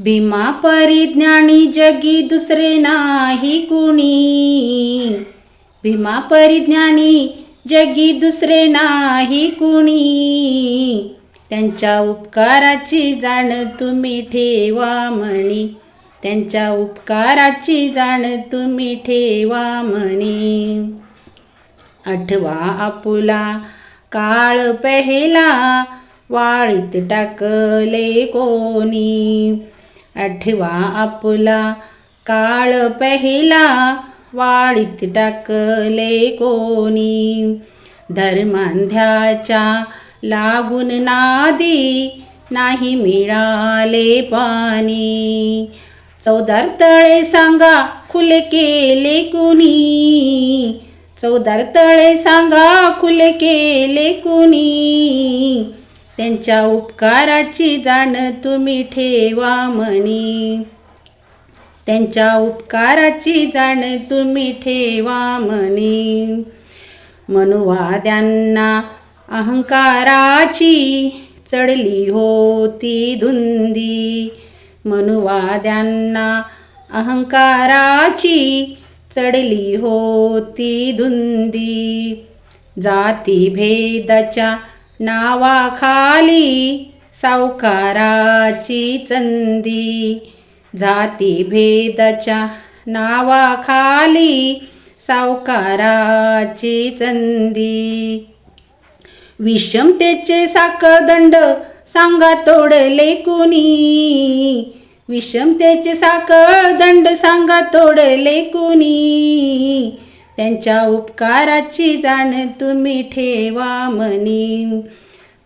भीमा परिज्ञानी जगी दुसरे नाही कुणी. भीमा परिज्ञानी जगी दुसरे नाही कुणी. त्यांच्या उपकाराची जाण तुम्ही ठेवा म्हणी. त्यांच्या उपकाराची जाण तुम्ही ठेवा म्हणी. आठवा आपुला काळ पहिला वाळीत टाकले कोणी. आठवा आपला काळ पहिला वाळीत टाकले कोणी. धर्मांध्याच्या लागून नादी नाही मिळाले पाणी. चौदार तळे सांगा खुले केले कुणी. चौदार तळे सांगा खुले केले कुणी. त्यांच्या उपकाराची जाण तुम्ही ठेवा म्हणी. त्यांच्या उपकाराची जाण तुम्ही ठेवा म्हणी. मनुवाद्यांना अहंकाराची चढली होती धुंदी. मनुवाद्यांना अहंकाराची चढली होती धुंदी. जातीभेदाच्या नावाखाली सावकाराची चंदी. जातीभेदाच्या नावाखाली सावकाराची चंदी. विषमतेचे साकदंड सांगा तोडले कुणी. विषमतेचे साखळदंड सांगा तोडले कुणी. त्यांच्या उपकाराची जाण तुम्ही ठेवा मनी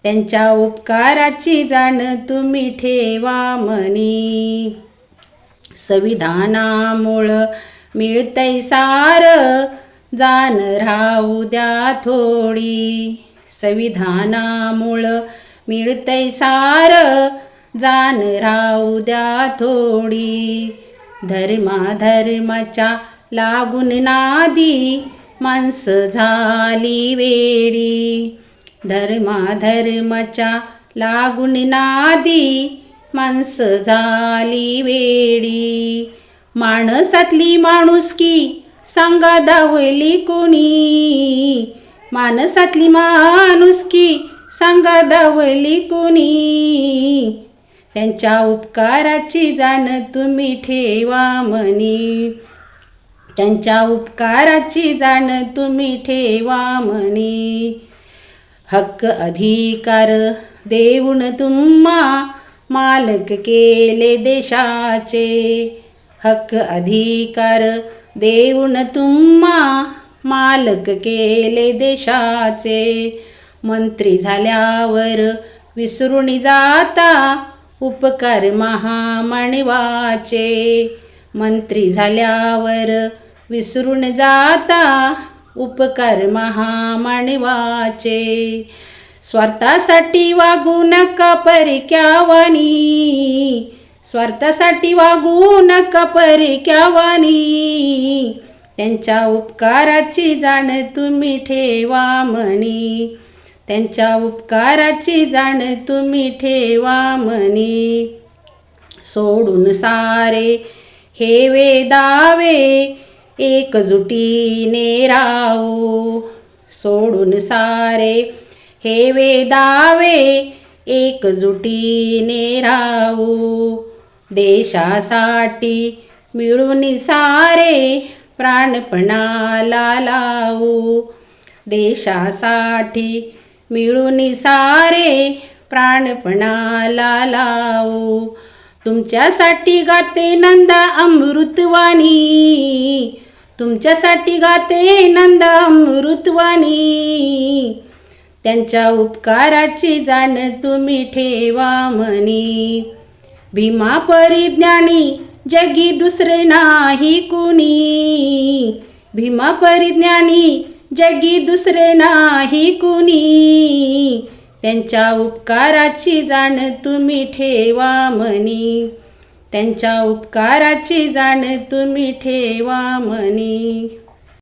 त्यांच्या उपकाराची जाण तुम्ही ठेवा मनी संविधानामुळं मिळतय सार जाण राहू द्या थोडी. संविधानामुळं मिळतय सार जाण राहू द्या थोडी. धर्मा धर्माच्या लागून नादी माणसं झाली वेडी. धर्माधर्माच्या लागून नादी माणसं झाली वेडी. माणसातली माणुसकी सांगा दावली कोणी? माणसातली माणुसकी सांगा दावली कोणी? त्यांच्या उपकाराची जाण तुम्ही ठेवा म्हणी. त्यांच्या उपकाराची जाण तुम्ही ठेवा म्हणी. हक्क अधिकार देऊन तुम्हा मालक केले देशाचे. हक्क अधिकार देऊन तुम्हा मालक केले देशाचे. मंत्री झाल्यावर विसरून जाता उपकार महामानवाचे मंत्री झाल्यावर विसरून जाता उपकार महामानवाचे स्वार्थासाठी वागू नका परिक्यावानी. स्वार्थासाठी वागू नका परिक्यावानी. त्यांच्या उपकाराची जाण तुम्ही ठेवा म्हणी. त्यांच्या उपकाराची जाण तुम्ही ठेवा म्हणी. सोडून सारे हे वेदावे. एकजुटीने राहू. सोडून सारे हे वेदावे एकजुटीने राहू. देशासाठी मिळून सारे प्राणपणाला लावू. देशासाठी मिळून सारे प्राणपणाला लावू. तुमच्यासाठी गाते नंदा अमृतवाणी. तुमच्यासाठी गाते नंद अमृतवाणी. त्यांच्या उपकाराची जाण तुम्ही ठेवा म्हणी. भीमा परिज्ञानी जगी दुसरे नाही कुणी. भीमा परिज्ञानी जगी दुसरे नाही कुणी. त्यांच्या उपकाराची जाण तुम्ही ठेवा म्हणी. त्यांच्या उपकाराची जाण तुम्ही ठेवा मनी